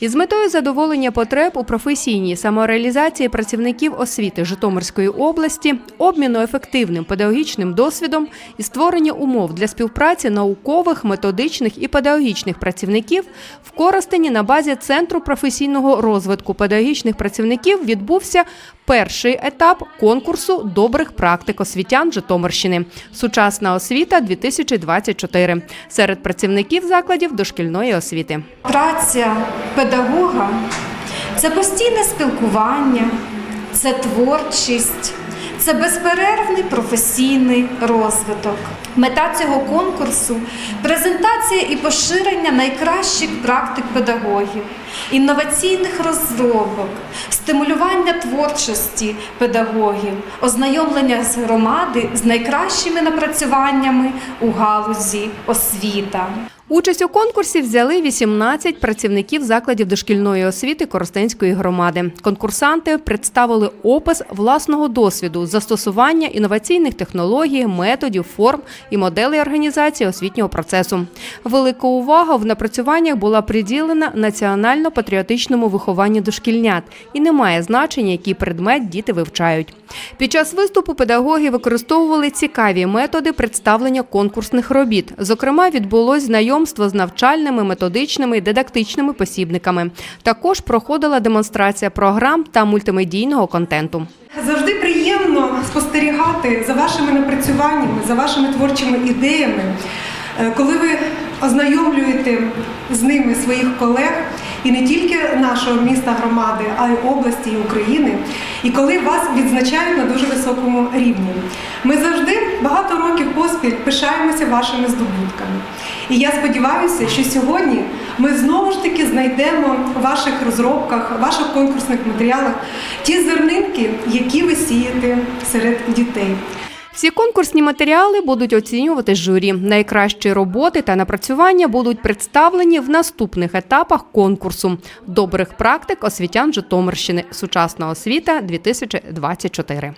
Із метою задоволення потреб у професійній самореалізації працівників освіти Житомирської області, обміну ефективним педагогічним досвідом і створення умов для співпраці наукових, методичних і педагогічних працівників в Коростені на базі Центру професійного розвитку педагогічних працівників відбувся перший етап конкурсу добрих практик освітян Житомирщини Сучасна освіта 2024 серед працівників закладів дошкільної освіти. Праця педагога це постійне спілкування, це творчість, це безперервний професійний розвиток. Мета цього конкурсу презентація і поширення найкращих практик педагогів, інноваційних розробок, стимулювання творчості педагогів, ознайомлення з громади з найкращими напрацюваннями у галузі освіта. Участь у конкурсі взяли 18 працівників закладів дошкільної освіти Коростенської громади. Конкурсанти представили опис власного досвіду застосування інноваційних технологій, методів, форм і моделей організації освітнього процесу. Велика увага в напрацюваннях була приділена національно-патріотичному вихованню дошкільнят і не має значення, який предмет діти вивчають. Під час виступу педагоги використовували цікаві методи представлення конкурсних робіт. Зокрема, відбулось знайомство з навчальними, методичними і дидактичними посібниками. Також проходила демонстрація програм та мультимедійного контенту. Завжди приємно спостерігати за вашими напрацюваннями, за вашими творчими ідеями, Е, коли ви ознайомлюєте з ними своїх колег і не тільки нашого міста громади, а й області і України, і коли вас відзначають на дуже високому рівні. Ми завжди багато років поспіль пишаємося вашими здобутками. І я сподіваюся, що сьогодні ми знову ж таки знайдемо в ваших розробках, в ваших конкурсних матеріалах ті зернинки, які ви сієте серед дітей. Всі конкурсні матеріали будуть оцінювати журі. Найкращі роботи та напрацювання будуть представлені в наступних етапах конкурсу добрих практик освітян Житомирщини. Сучасна освіта 2024